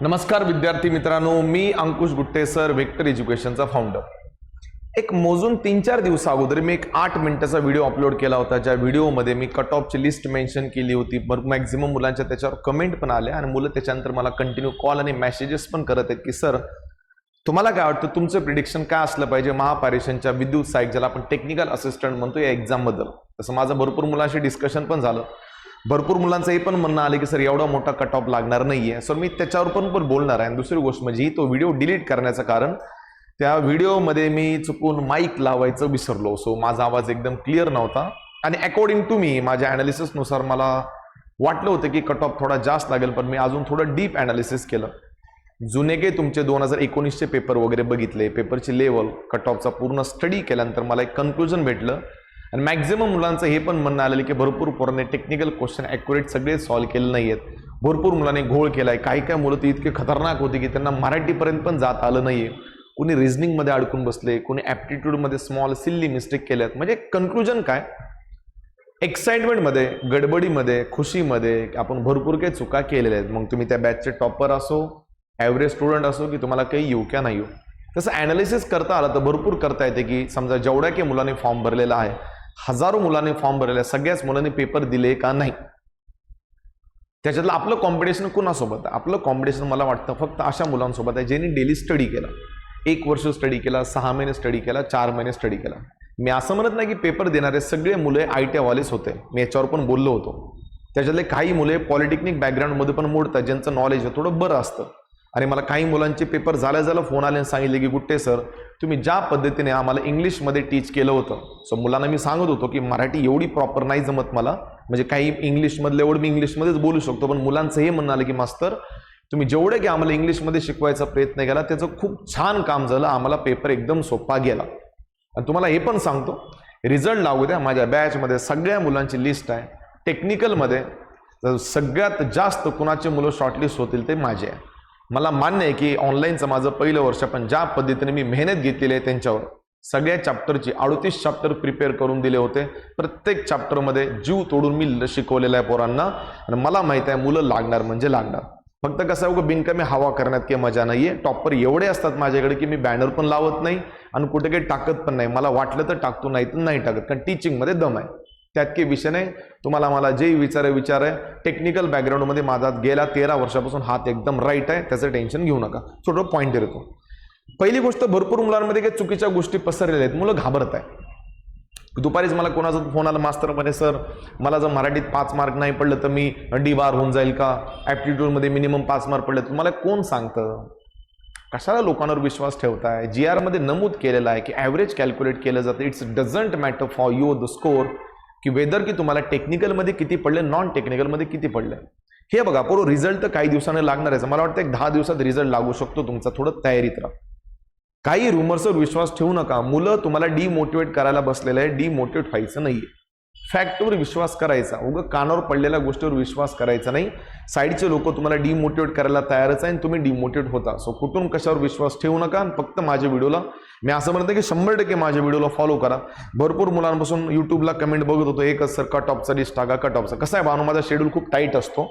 नमस्कार विद्यार्थी मित्रांनो मी अंकुश गुट्टे सर व्हेक्टर एज्युकेशनचा फाउंडर एक मोजून तीन चार दिवस अगोदर मी एक आठ मिनिटाचा व्हिडिओ अपलोड केला होता ज्या व्हिडिओमध्ये मी कट ऑफची लिस्ट मेन्शन केली होती. मॅक्झिमम मुलांच्या त्याच्यावर कमेंट पण आल्या आणि मुलं त्याच्यानंतर मला कंटिन्यू कॉल आणि मेसेजेस पण करत आहेत की सर तुम्हाला काय वाटतं तुमचं प्रिडिक्शन काय असलं पाहिजे महापारेषणच्या विद्युत सहाय्यक ज्याला आपण टेक्निकल असिस्टंट म्हणतो या एक्झामबद्दल तसं माझं भरपूर मुलांशी डिस्कशन पण झालं. भरपूर मुलांचं हे पण म्हणणं आलं की सर एवढा मोठा कट ऑफ लागणार नाहीये. सर मी त्याच्यावर पण पण बोलणार आहे. आणि दुसरी गोष्ट म्हणजे तो व्हिडिओ डिलीट करण्याचं कारण त्या व्हिडिओमध्ये मी चुकून माईक लावायचं विसरलो. सो माझा आवाज एकदम क्लिअर नव्हता. आणि अकॉर्डिंग टू मी माझ्या ॲनालिसिसनुसार मला वाटलं होतं की कट ऑफ थोडा जास्त लागेल पण मी अजून थोडं डीप ॲनालिसिस केलं. जुने काही तुमचे दोन हजार एकोणीसचे पेपर वगैरे बघितले. पेपरची लेवल कट ऑफचा पूर्ण स्टडी केल्यानंतर मला एक कन्क्लुजन भेटलं. आणि मॅक्झिमम मुलांचं हे पण म्हणणं आलेलं की भरपूर पोरांनी टेक्निकल क्वेश्चन ॲक्युरेट सगळे सॉल्व्ह केले नाही आहेत भरपूर मुलांनी घोळ केला आहे काही काही मुलं ती इतके खतरनाक होती की त्यांना मराठीपर्यंत पण जात आलं नाही आहे कुणी रिझनिंगमध्ये अडकून बसले कुणी ॲप्टिट्यूडमध्ये स्मॉल सिल्ली मिस्टेक केल्यात. म्हणजे कन्क्लुजन काय? एक्साइटमेंटमध्ये गडबडीमध्ये खुशीमध्ये आपण भरपूर काही चुका केलेल्या आहेत. मग तुम्ही त्या बॅचचे टॉपर असो ॲव्हरेज स्टुडंट असो की तुम्हाला काही येऊ का नाही येऊ तसं ॲनालिसिस करता आलं तर भरपूर करता येते की समजा जेवढ्या काही मुलांनी फॉर्म भरलेला आहे हजारो मुलांनी फॉर्म भरले आहे सगळ्याच मुलांनी पेपर दिले का नाही? त्याच्यातलं आपलं कॉम्पिटिशन कुणासोबत? आहे आपलं कॉम्पिटिशन मला वाटतं फक्त अशा मुलांसोबत आहे ज्यांनी डेली स्टडी केला. एक वर्ष स्टडी केला सहा महिने स्टडी केला चार महिने स्टडी केला. मी असं म्हणत नाही की पेपर देणारे सगळे मुले आय टी आयवालेच होते. मी याच्यावर पण बोललो होतो. त्याच्यातले काही मुले पॉलिटेक्निक बॅकग्राऊंडमध्ये पण मोडतात ज्यांचं नॉलेज आहे थोडं बरं असतं. आणि मला काही मुलांचे पेपर झाल्या झालं फोन आले आणि सांगितले की गुट्टे सर तुम्ही ज्या पद्धतीने आम्हाला इंग्लिशमध्ये टीच केलं होतं. सो मुलांना मी सांगत होतो की मराठी एवढी प्रॉपर नाही जमत मला. म्हणजे काही इंग्लिशमधलं एवढं मी इंग्लिशमध्येच बोलू शकतो पण मुलांचं हे म्हणणं आलं की मास्तर तुम्ही जेवढे की आम्हाला इंग्लिशमध्ये शिकवायचा प्रयत्न केला त्याचं खूप छान काम झालं आम्हाला पेपर एकदम सोपा गेला. आणि तुम्हाला हे पण सांगतो रिझल्ट लागू द्या माझ्या बॅचमध्ये सगळ्या मुलांची लिस्ट आहे. टेक्निकलमध्ये सगळ्यात जास्त कुणाचे मुलं शॉर्टलिस्ट होतील ते माझे आहे. मला मान्य आहे की ऑनलाईनचं माझं पहिलं वर्ष पण ज्या पद्धतीने मी मेहनत घेतलेली आहे त्यांच्यावर सगळ्या चॅप्टरची अडतीस चॅप्टर प्रिपेअर करून दिले होते. प्रत्येक चॅप्टरमध्ये जीव तोडून मी शिकवलेलं आहे पोरांना. आणि मला माहीत आहे मुलं लागणार म्हणजे लागणार. फक्त कसं आहे बिनकमी हवा करण्यात काही मजा नाही आहे टॉपर एवढे असतात माझ्याकडे की मी बॅनर पण लावत नाही आणि कुठे काही टाकत पण नाही. मला वाटलं तर टाकतो नाही तर नाही टाकत. कारण टीचिंगमध्ये दम आहे. त्यात काही विषय नाही. तुम्हाला मला जे विचार आहे विचार आहे टेक्निकल बॅकग्राऊंडमध्ये माझा गेल्या तेरा वर्षापासून हात एकदम राईट आहे त्याचं टेन्शन घेऊ नका. छोटं पॉईंट देतो पहिली गोष्ट भरपूर मुलांमध्ये काही चुकीच्या गोष्टी पसरलेल्या आहेत. मुलं घाबरत आहे दुपारीच मला कोणाचा फोन आला मास्तर म्हणे सर मला जर मराठीत पाच मार्क नाही पडलं तर मी डी बार होऊन जाईल का? ॲप्टिट्यूडमध्ये मिनिमम पाच मार्क पडले तुम्हाला कोण सांगतं? कशाला लोकांवर विश्वास ठेवताय? जी आरमध्ये नमूद केलेलं आहे की ॲव्हरेज कॅल्क्युलेट केलं जातं. It's doesn't matter for you the score की वेदर की तुम्हाला टेक्निकलमध्ये किती पडले नॉन टेक्निकलमध्ये किती पडले. हे बघा पूर्ण रिझल्ट तर काही दिवसाने लागणार आहे. मला वाटतं एक दहा दिवसात रिझल्ट लागू शकतो तुमचा थोडं तयारीत राहा. काही रुमर्सवर विश्वास ठेवू नका. मुलं तुम्हाला डिमोटिवेट करायला बसलेलं आहे डिमोटिवेट व्हायचं नाहीये. फॅक्टवर विश्वास करायचा. उगं कानावर पडलेल्या गोष्टीवर विश्वास करायचा नाही. साईडचे लोक तुम्हाला डिमोटिवेट करायला तयारच आहे आणि तुम्ही डिमोटिवेट होता. सो कुठून कशावर विश्वास ठेवू नका आणि फक्त माझ्या व्हिडिओला मी असं म्हणतो की शंभर टक्के माझ्या व्हिडिओला फॉलो करा. भरपूर मुलांपासून युट्यूबला कमेंट बघत होतो. एकच सर कट ऑफचा लिस्ट टाका कट ऑफचा कसं आहे बानो माझा शेड्यूल खूप टाईट असतो.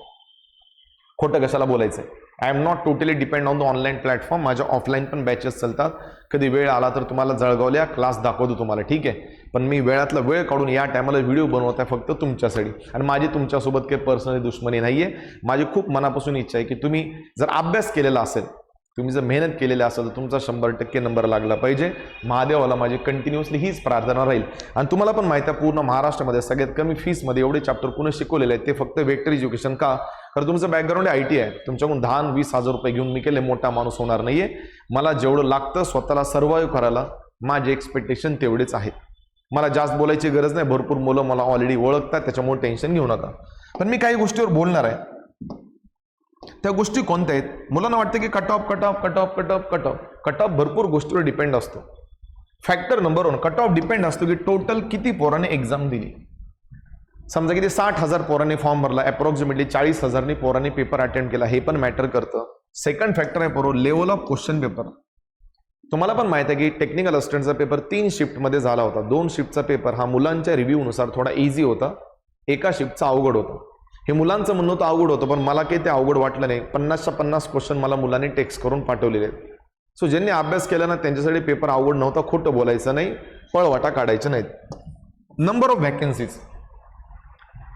खोटं कशाला बोलायचं आहे I am not totally depend on the online platform माझ्या ऑफलाईन पण बॅचेस चालतात. कधी वेळ आला तर तुम्हाला जळगावल्या क्लास दाखवतो तुम्हाला ठीक आहे? पण मी वेळातला वेळ काढून या टायमाला व्हिडिओ बनवत आहे फक्त तुमच्यासाठी. आणि माझी तुमच्यासोबत काही पर्सनली दुश्मनी नाही आहे माझी खूप मनापासून इच्छा आहे की तुम्ही जर अभ्यास केलेला असेल तुम्ही जर मेहनत केलेली असेल तर तुमचा शंभर टक्के नंबर लागला पाहिजे. महादेवाला माझी कंटिन्युअसली हीच प्रार्थना राहील. आणि तुम्हाला पण माहिती आहे पूर्ण महाराष्ट्रामध्ये सगळ्यात कमी फीसमध्ये एवढे चॅप्टर कोणी शिकवलेले आहेत ते फक्त वेक्टर एज्युकेशन का? तर तुमचं बॅकग्राऊंड आय टी आहे. तुमच्याकडून दहा वीस हजार रुपये घेऊन मी केले मोठा माणूस होणार नाहीये. मला जेवढं लागतं स्वतःला सर्वाईव्ह करायला माझे एक्सपेक्टेशन तेवढेच आहेत. मला जास्त बोलायची गरज नाही भरपूर मुलं मला ऑलरेडी ओळखतात त्याच्यामुळे टेन्शन घेऊ नका. पण मी काही गोष्टीवर बोलणार आहे. त्या गोष्टी कोणत्या आहेत? मुलांना वाटतं की cut off cut off cut off cut off cut off cut off भरपूर गोष्टीवर डिपेंड असतो. Factor number one cut off depend असतो की टोटल किती पोराने एक्झाम दिली. समजा किती साठ हजार पोरांनी फॉर्म भरला अप्रॉक्सिमेटली चाळीस हजारनी पोरांनी पेपर अटेंड केला हे पण मॅटर करतं. सेकंड फॅक्टर आहे पोरो लेवल ऑफ क्वेश्चन पेपर तुम्हाला पण माहिती आहे की टेक्निकल असिस्टंटचा पेपर तीन शिफ्टमध्ये झाला होता. दोन शिफ्टचा पेपर हा मुलांच्या रिव्ह्यूनुसार थोडा इझी होता. एका शिफ्टचा अवघड होता. हे मुलांचं म्हणणं होतं अवघड होतं पण मला काही ते अवघड वाटलं नाही. पन्नासच्या पन्नास क्वेश्चन मला मुलांनी टेक्स्ट करून पाठवलेले आहेत. सो ज्यांनी अभ्यास केला ना त्यांच्यासाठी पेपर अवघड नव्हता खोटं बोलायचं नाही पळवाटा काढायचं नाहीत. Number of vacancies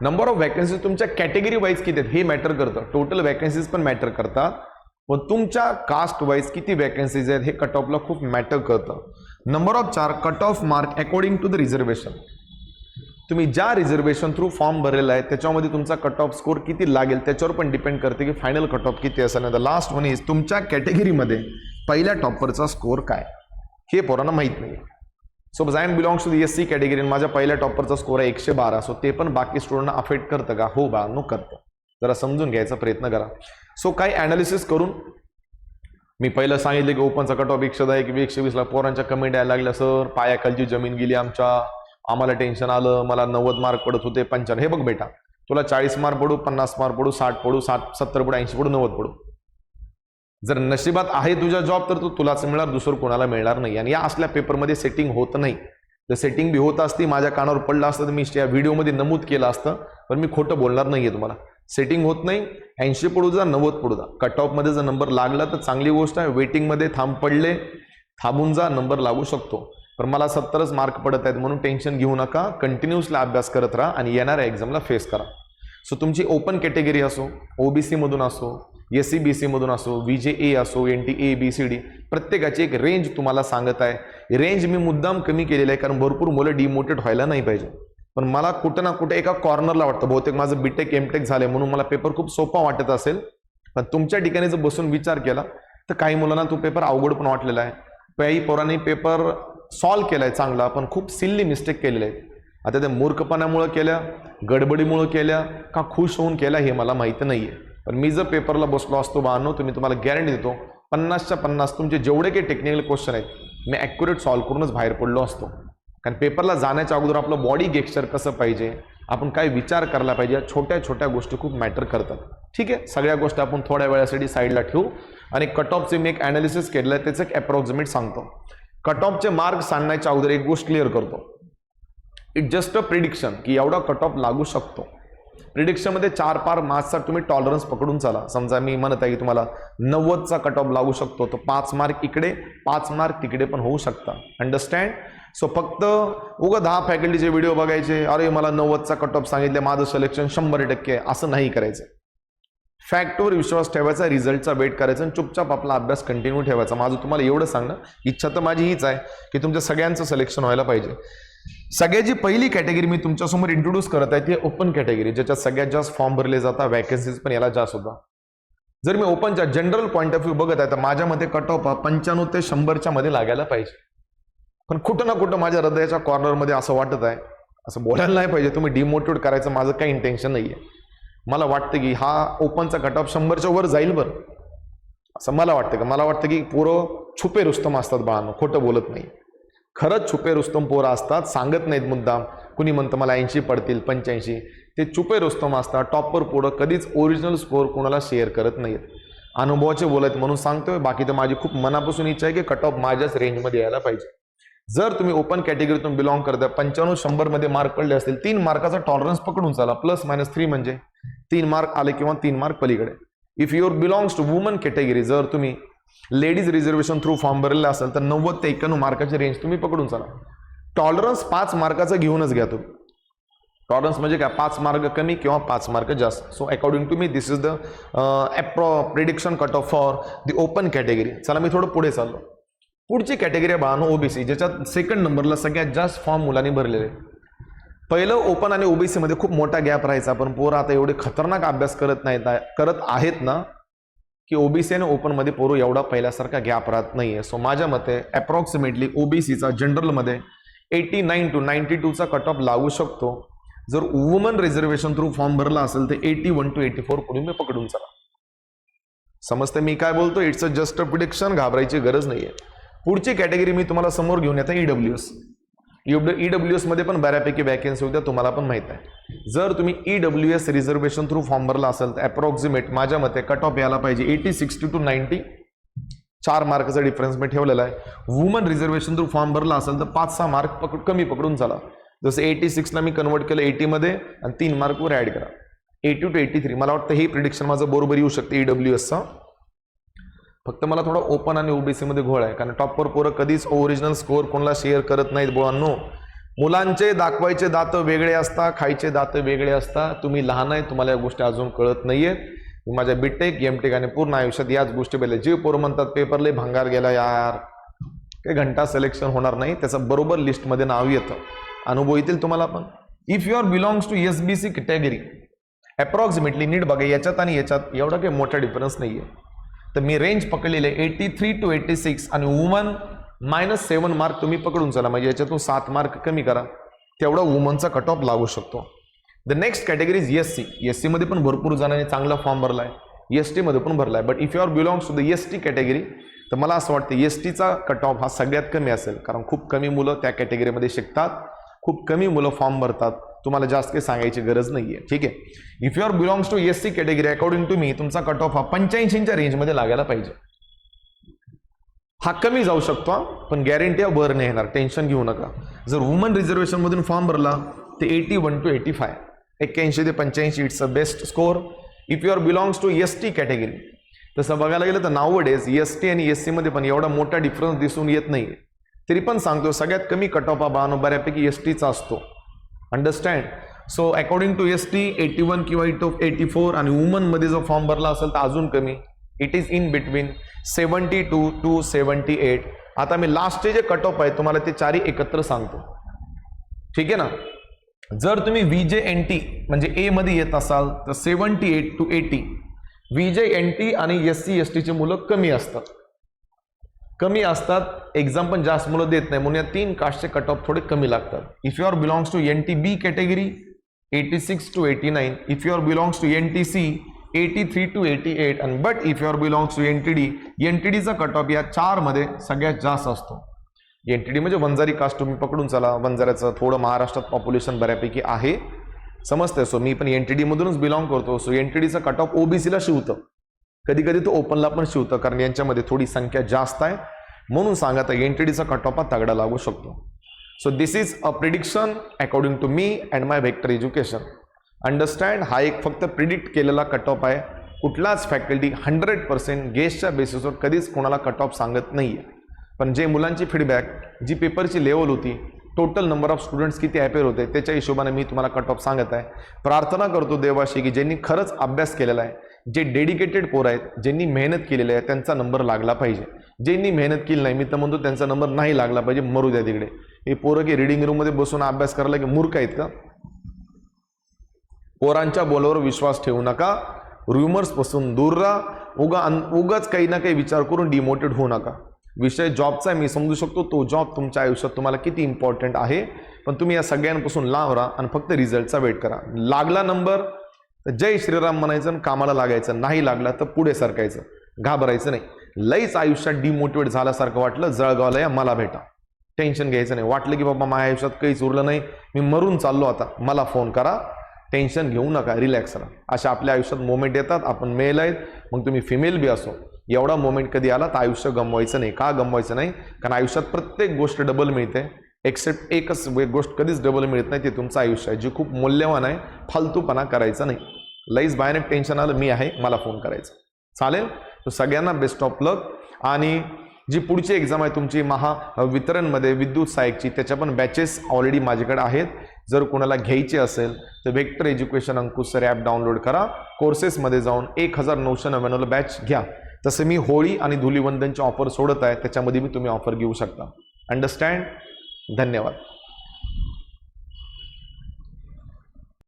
number of vacancies तुमच्या कॅटेगरी वाईज किती आहेत? हे मॅटर करतं. टोटल व्हॅकन्सीज पण मॅटर करतात. पण तुमच्या कास्ट वाईज किती वॅकन्सीज आहेत? हे कट ऑफला खूप मॅटर करतं. नंबर ऑफ चार cut off mark according to the reservation तुम्ही ज्या रिझर्वेशन थ्रू फॉर्म भरलेला आहे त्याच्यामध्ये तुमचा कट ऑफ स्कोर किती लागेल त्याच्यावर पण डिपेंड करते की फायनल कट ऑफ किती असेल. तर लास्ट वन इज तुमच्या कॅटेगरीमध्ये पहिल्या टॉपरचा स्कोर काय? हे पोरांना माहीत नाही so I am belongs to the S C category माझ्या पहिल्या टॉपरचा स्कोर आहे एकशे बारा. सो ते पण बाकी स्टुडंटना अफेक्ट करतं का? हो बा नो करतं. जरा समजून घ्यायचा प्रयत्न करा. सो काही ॲनालिसिस करून मी पहिलं सांगितलं की ओपनचा कट ऑफ एकशे दहा एक एकशे वीसला पोरांच्या कमेंट यायला लागल्या सर पायाखालची जमीन गेली आमच्या. आम्हाला टेन्शन आलं. मला नव्वद मार्क पडत होते पंच्याण्णव. हे बघ बेटा तुला चाळीस मार्क पडू पन्नास मार्क पडू साठ पडू साठ सत्तर पडू ऐंशी पडू नव्वद पडू. जर नशिबात आहे तुझा जॉब तर तो तुलाच मिळणार दुसरं कोणाला मिळणार नाही. आणि या असल्या पेपरमध्ये सेटिंग होत नाही. जर सेटिंग बी होत असती माझ्या कानावर पडलं असतं तर मी या व्हिडिओमध्ये नमूद केलं असतं पण मी खोटं बोलणार नाही आहे तुम्हाला. सेटिंग होत नाही ऐंशी पडू जा नव्वद पडू जा. कट ऑफमध्ये जर नंबर लागला तर चांगली गोष्ट आहे. वेटिंगमध्ये थांब पडले थांबून जा नंबर लागू शकतो. पण मला सत्तरच मार्क पडत आहेत म्हणून टेन्शन घेऊ नका. कंटिन्युअसला अभ्यास करत राहा आणि येणाऱ्या एक्झामला फेस करा. सो तुमची ओपन कॅटेगरी असो ओबीसीमधून असो एस सी बी सीमधून असो व्ही जे ए असो N T A B C D प्रत्येकाची एक रेंज तुम्हाला सांगत आहे. रेंज मी मुद्दाम कमी केलेलं आहे कारण भरपूर मुलं डिमोटेट व्हायला नाही पाहिजे. पण मला कुठं ना कुठे एका कॉर्नरला वाटतं. बहुतेक माझं बीटेक एमटेक झालं म्हणून मला पेपर खूप सोपा वाटत असेल. पण तुमच्या ठिकाणी जर बसून विचार केला तर काही मुलांना तो पेपर अवघड पण वाटलेला आहे. काही पोरांनी पेपर सॉल्व केलाय चांगला पण खूप सिल्ली मिस्टेक केलेले आहेत. आता त्या मूर्खपणामुळं केल्या गडबडीमुळं केल्या का खुश होऊन केल्या हे मला माहिती नाही आहे पण मी जर पेपरला बसलो असतो बानो तर मी तुम्हाला गॅरंटी देतो पन्नासच्या पन्नास तुमचे जेवढे काही टेक्निकल क्वेश्चन आहेत मी ॲक्युरेट सॉल्व्ह करूनच बाहेर पडलो असतो. कारण पेपरला जाण्याच्या अगोदर आपलं बॉडी गेक्चर कसं पाहिजे आपण काय विचार करायला पाहिजे छोट्या छोट्या गोष्टी खूप मॅटर करतात. ठीक आहे? सगळ्या गोष्टी आपण थोड्या वेळासाठी साईडला ठेवू. आणि कट ऑफचे मी एक ॲनालिसिस केलेलं आहे त्याचं एक अप्रॉक्सिमेट सांगतो. कट ऑफचे मार्क सांगण्याच्या अगोदर एक गोष्ट क्लिअर करतो. इट जस्ट अ प्रिडिक्शन की एवढा कट ऑफ लागू शकतो. प्रिडिक्शनमध्ये चार पार मार्क्सचा तुम्ही टॉलरन्स पकडून चाला. समजा मी म्हणत आहे की तुम्हाला नव्वदचा कट ऑफ लागू शकतो तर पाच मार्क इकडे पाच मार्क तिकडे पण होऊ शकता. अंडरस्टँड सो फक्त उगा दहा फॅकल्टीचे व्हिडिओ बघायचे. अरे मला नव्वदचा कट ऑफ सांगितले माझं सिलेक्शन शंभर टक्के असं नाही करायचं. फॅक्टवर विश्वास ठेवायचा रिझल्टचा वेट करायचा आणि चुपचाप आपला अभ्यास कंटिन्यू ठेवायचा. माझं तुम्हाला एवढं सांगणं इच्छा तर माझी हीच आहे की तुमच्या सगळ्यांचं सिलेक्शन व्हायला पाहिजे. सगळ्याची पहिली कॅटेगरी मी तुमच्यासमोर इंट्रोड्यूस करत आहे ती ओपन कॅटेगरी ज्याच्यात सगळ्यात जास्त फॉर्म भरले जातात वॅकन्सीज पण याला जास्त होता जर मी ओपनच्या जनरल पॉईंट ऑफ व्ह्यू बघत आहे तर माझ्या मते कट ऑफ हा पंच्याण्णव ते शंभरच्या मध्ये लागायला पाहिजे. पण कुठं ना कुठं माझ्या हृदयाच्या कॉर्नरमध्ये असं वाटत आहे असं बोलायला नाही पाहिजे तुम्ही डिमोटिवेट करायचं माझं काही इंटेन्शन नाही आहे मला वाटतं की हा ओपनचा कट ऑफ शंभरच्या वर जाईल बरं. असं मला वाटतं का मला वाटतं की पोरं छुपे रुस्तम असतात बाळांनो खोटं बोलत नाही. खरंच छुपे रुस्तम पोरं असतात सांगत नाहीत मुद्दाम. कुणी म्हणतं मला ऐंशी पडतील पंच्याऐंशी. ते छुपे रुस्तम असतात टॉपर पोरं कधीच ओरिजिनल स्कोअर कोणाला शेअर करत नाहीत. अनुभवाचे बोलत म्हणून सांगतोय बाकी तर माझी खूप मनापासून इच्छा आहे की कट ऑफ माझ्याच रेंजमध्ये यायला पाहिजे. जर तुम्ही ओपन कॅटेगरीतून बिलॉंग करता पंच्याण्णव शंभरमध्ये मार्क पडले असतील तीन मार्काचा टॉलरन्स पकडून चाला. प्लस मायनस थ्री म्हणजे तीन मार्क आले किंवा तीन मार्क पलीकडे. If your belongs to woman category जर तुम्ही लेडीज रिझर्वेशन थ्रू फॉर्म भरलेला असेल तर नव्वद ते एक्याण्णव मार्काची रेंज तुम्ही पकडून चला. टॉलरन्स पाच मार्काचा घेऊनच घ्या तुम्ही. टॉलरन्स म्हणजे काय? पाच मार्क कमी किंवा पाच मार्क जास्त. So according to me this is the appro prediction cut off for the open category चला मी थोडं पुढे चाललो. पुढची कॅटेगरी आहे बाळानो ओबीसी ज्याच्यात सेकंड नंबरला सगळ्यात जास्त फॉर्म मुलांनी भरलेले पहिलं ओपन आणि ओबीसीमध्ये खूप मोठा गॅप राहायचा पण पोरं आता एवढे खतरनाक अभ्यास करत नाहीत करत आहेत ना की ओबीसी आणि ओपनमध्ये पोरं एवढा पहिल्यासारखा गॅप राहत नाही आहे सो माझ्या मते अप्रॉक्सिमेटली ओबीसीचा जनरलमध्ये एटी नाईन टू नाईन्टी टूचा कट ऑफ लागू शकतो. जर वुमन रिझर्वेशन थ्रू फॉर्म भरला असेल तर eighty one to eighty four पुढे मी पकडून चला. समजते मी काय बोलतो? It's a just a prediction घाबरायची गरज नाही आहे पुढची कॅटेगरी मी तुम्हाला समोर घेऊन येतो ईडब्ल्यू एस ई डब्ल्यू एसमध्ये पण बऱ्यापैकी वॅकन्सी होत्या तुम्हाला पण माहीत आहे. जर तुम्ही E W S reservation through form भरला असेल तर अप्रॉक्सिमेट माझ्या मते कट ऑफ यायला पाहिजे. एटी सिक्स्टी टू नाईन्टी चार मार्कचा डिफरन्स मी ठेवलेला आहे. वुमन रिझर्वेशन थ्रू फॉर्म भरला असेल तर पाच सहा मार्क पकड कमी पकडून चला. जसं एटी सिक्सला मी कन्वर्ट केलं एटीमध्ये आणि तीन मार्कवर ॲड करा. एटी टू एटी थ्री मला वाटतं हे प्रिडिक्शन माझं बरोबर येऊ शकते ई डब्ल्यू एसचं फक्त मला थोडा ओपन आणि ओबीसी मध्ये घोळ आहे. कारण टॉपवर पोरं कधीच ओरिजिनल स्कोअर कोणाला शेअर करत नाहीत बोळांनो मुलांचे दाखवायचे दात वेगळे असतात खायचे दात वेगळे असतात तुम्ही लहान आहे तुम्हाला या गोष्टी अजून कळत नाही मी माझ्या बीटेक एमटेक आणि पूर्ण आयुष्यात याच गोष्टी पहिले जे पोरं म्हणतात पेपरले भंगार गेला यार. काही घंटा सिलेक्शन होणार नाही त्याचं बरोबर लिस्टमध्ये नाव येतं. अनुभव येतील तुम्हाला पण. If you are belongs to S B C category approximately नीट बघा याच्यात आणि याच्यात एवढा काही मोठा डिफरन्स नाही आहे तर मी रेंज पकडलेले eighty three to eighty six आणि वुमन मायनस सेवन मार्क तुम्ही पकडून चला म्हणजे याच्यातून सात मार्क कमी करा. तेवढा वुमनचा कट ऑफ लागू शकतो. The next category is S C S सीमध्ये पण भरपूर जणांनी चांगला फॉर्म भरला आहे एस टीमध्ये पण भरला आहे but if you are belongs to the S T category तर मला असं वाटतं एस टीचा कट ऑफ हा सगळ्यात कमी असेल. कारण खूप कमी मुलं त्या कॅटेगरीमध्ये शिकतात. खूप कमी मुलं फॉर्म भरतात. तुम्हाला जास्त काही सांगायची गरज नाही आहे ठीक आहे? If you are belongs to S C category according to me तुमचा कट ऑफ हा पंच्याऐंशीच्या रेंजमध्ये लागायला पाहिजे. हा कमी जाऊ शकतो पण गॅरंटी वर नाही येणार. टेन्शन घेऊ नका. जर वुमन रिझर्वेशनमधून फॉर्म भरला ते eighty one to eighty five एक्क्याऐंशी ते पंच्याऐंशी it's a best score if you are belongs to S T category तसं बघायला गेलं तर नाव डेज एस टी आणि एस सीमध्ये पण एवढा मोठा डिफरन्स दिसून येत नाही तरी पण सांगतो सगळ्यात कमी कट ऑफ हा बानो बऱ्यापैकी एस टीचा असतो. Understand so according to S T eighty one किंवा इट ऑफ एटी फोर आणि वुमनमध्ये जो फॉर्म भरला असेल तर अजून कमी. It is in between seventy two to seventy eight आता मी लास्टचे जे कट ऑफ आहे तुम्हाला ते चारही एकत्र सांगतो. ठीक आहे ना? जर तुम्ही व्ही जे एन टी म्हणजे ए मध्ये येत असाल तर seventy eight to eighty V J N T आणि एस सी एस टीची मुलं कमी असतात. कमी असतात एक्झाम पण जास्त मुलं देत नाही. म्हणून या तीन कास्टचे कट ऑफ थोडे कमी लागतात. If you are belongs to N T B category eighty six to eighty nine if you are belongs to N T C eighty three to eighty eight आणि but if you are belongs to N T D N T डीचा cut off या चारमध्ये सगळ्यात जास्त असतो. N T D म्हणजे Vanjari caste तुम्ही पकडून चला. वंजाऱ्याचं थोडं महाराष्ट्रात पॉप्युलेशन बऱ्यापैकी आहे. समजतंय. सो मी पण एन टी डीमधूनच बिलॉंग करतो. सो एन टी डीचा कट ऑफ ओबीसीला शिवतं. कधी कधी तो ओपनला पण शिवतं कारण यांच्यामध्ये थोडी संख्या जास्त आहे. म्हणून सांगा तर एन टी डीचा कट ऑफ हा तगडा लागू शकतो. So this is a prediction according to me and my Vector Education understand हा एक फक्त प्रिडिक्ट केलेला कट ऑफ आहे. कुठलाच फॅकल्टी हंड्रेड पर्सेंट गेस्टच्या बेसिसवर कधीच कोणाला कट ऑफ सांगत नाही आहे पण जे मुलांची फीडबॅक जी पेपरची लेवल होती टोटल नंबर ऑफ स्टुडंट्स किती ॲपेअर होते त्याच्या हिशोबाने मी तुम्हाला कट ऑफ सांगत आहे. प्रार्थना करतो देवाशी की ज्यांनी खरंच अभ्यास केलेला आहे जे डेडिकेटेड पोर आहेत ज्यांनी मेहनत केलेली आहे त्यांचा नंबर लागला पाहिजे. ज्यांनी मेहनत केली नाही मी तर म्हणतो त्यांचा नंबर नाही लागला पाहिजे मरू द्या तिकडे. हे पोरं की रिडिंग रूममध्ये बसून अभ्यास करायला की मूर्ख आहेत का? पोरांच्या बोलावर विश्वास ठेवू नका rumors पासून दूर राहा उगा अन उगाच काही ना काही विचार करून डिमोटेड होऊ नका. विषय जॉबचा आहे मी समजू शकतो तो जॉब तुमच्या आयुष्यात तुम्हाला किती इम्पॉर्टंट आहे. पण तुम्ही या सगळ्यांपासून लांब राहा आणि फक्त रिझल्टचा वेट करा. लागला नंबर तर जय श्रीराम म्हणायचं आणि कामाला लागायचं नाही लागला तर पुढे सरकायचं. घाबरायचं नाही. लईच आयुष्यात डिमोटिवेट झाल्यासारखं वाटलं जळगावला या मला भेटा. टेन्शन घ्यायचं नाही. वाटलं की बाबा माझ्या आयुष्यात काहीच उरलं नाही. मी मरून चाललो आता. मला फोन करा. टेन्शन घेऊ नका. रिलॅक्स राहा. अशा आपल्या आयुष्यात मोमेंट येतात. आपण मेल आहेत. मग तुम्ही फिमेल बी असो. एवढा मोमेंट कधी आला तर आयुष्य गमवायचं नाही. का गमवायचं नाही? कारण आयुष्यात प्रत्येक गोष्ट डबल मिळते. एक्सेप्ट एकच गोष्ट कधीच डबल मिळत नाही ते तुमचं आयुष्य आहे. जी खूप मूल्यवान आहे फालतूपणा करायचा नाही. लईच बाहेर टेन्शन आलं मी आहे मला फोन करायचा. चालेल? तर सगळ्यांना बेस्ट ऑफ लक आणि जी पुढची एक्झाम आहे तुमची महा वितरणमध्ये विद्युत सहाय्यकची त्याच्या पण बॅचेस ऑलरेडी माझ्याकडे आहेत. जर कोणाला घ्यायचे असेल तर Vector Education Ankush sir app download करा. कोर्सेसमध्ये जाऊन एक हजार नऊशे नव्याण्णवला बॅच घ्या. तसं मी होळी आणि धुलीवंदनची ऑफर सोडत आहे त्याच्यामध्ये मी तुम्ही ऑफर घेऊ शकता. अंडरस्टँड धन्यवाद.